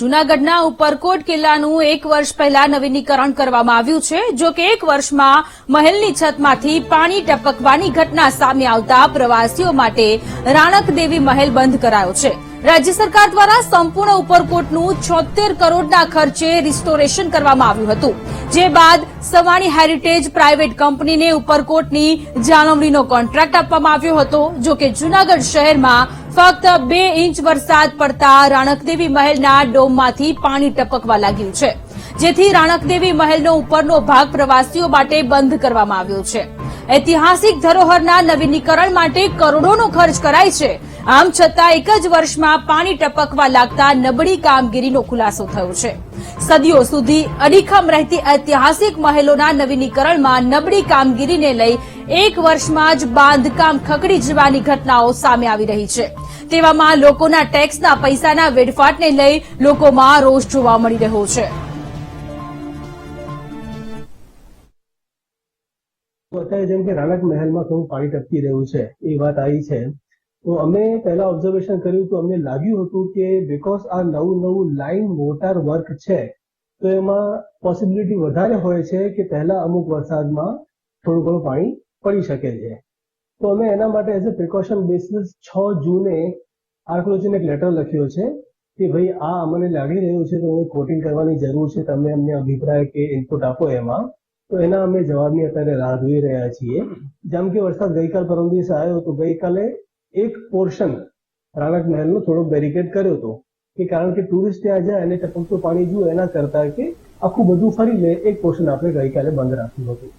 જૂનાગઢના ઉપરકોટ કિલ્લાનું એક વર્ષ પહેલા નવીનીકરણ કરવામાં આવ્યું છે, જો કે એક વર્ષમાં મહેલની છતમાંથી પાણી ટપકવાની ઘટના સામે આવતા પ્રવાસીઓ માટે રાણકદેવી મહેલ બંધ કરાયો છે. રાજ્ય સરકાર દ્વારા સંપૂર્ણ ઉપરકોટનું છોતેર કરોડના ખર્ચે રિસ્ટોરેશન કરવામાં આવ્યું હતું. જે બાદ સવાણી હેરિટેજ પ્રાઇવેટ કંપનીને ઉપરકોટની જાળવણીનો કોન્ટ્રાક્ટ આપવામાં આવ્યો હતો. જો કે જૂનાગઢ શહેરમાં ફક્ત બે ઇંચ વરસાદ પડતા રાણકદેવી મહેલના ડોમમાંથી પાણી ટપકવા લાગ્યું છે. જેથી રાણકદેવી મહેલનો ઉપરનો ભાગ પ્રવાસીઓ માટે બંધ કરવામાં આવ્યો છે. ઐતિહાસિક ધરોહરના નવીનીકરણ માટે કરોડોનો ખર્ચ કરાય છે. આમ છતાં એક જ વર્ષમાં પાણી ટપકવા લાગતા નબળી કામગીરીનો ખુલાસો થયો છે. સદીઓ સુધી અડીખમ રહેતી ઐતિહાસિક મહેલોના નવીનીકરણમાં નબળી કામગીરીને લઈ એક વર્ષમાં જ બાંધકામ ખકડી જવાની ઘટનાઓ સામે આવી રહી છે. તેવામાં લોકોના ટેક્સના પૈસાના વેડફાટને લઈ લોકોમાં રોષ જોવા મળી રહ્યો છે. અત્યારે જેમ કે રાણક મહેલમાં થોડું પાણી ટપકી રહ્યું છે, એ વાત આવી છે. તો અમે પહેલા ઓબ્ઝર્વેશન કર્યું તો અમને લાગ્યું હતું કે બીકોઝ આ નવું નવું લાઈન મોટાર વર્ક છે, તો એમાં પોસિબિલિટી વધારે હોય છે કે પહેલા અમુક વરસાદમાં થોડું ઘણું પાણી પડી શકે છે. તો અમે એના માટે એઝ અ પ્રિકોશન બેસિસ છ જૂને આર્કોલોજીને એક લેટર લખ્યો છે કે ભાઈ આ અમને લાગી રહ્યું છે તો અમે કોટિંગ કરવાની જરૂર છે, તમે અમને અભિપ્રાય કે ઇનપુટ આપો એમાં. તો એના અમે જવાબની અત્યારે રાહ જોઈ રહ્યા છીએ. જેમ કે વરસાદ ગઈકાલ પરમ દિવસે આવ્યો તો ગઈકાલે એક પોર્શન રાણક મહેલનો થોડોક બેરિકેડ કર્યો હતો કે કારણ કે ટુરિસ્ટ ત્યાં જાય અને ટપકતું પાણી જુએ એના કરતા કે આખું બધું ફરી લે, એક પોર્શન આપણે ગઈકાલે બંધ રાખ્યું હતું.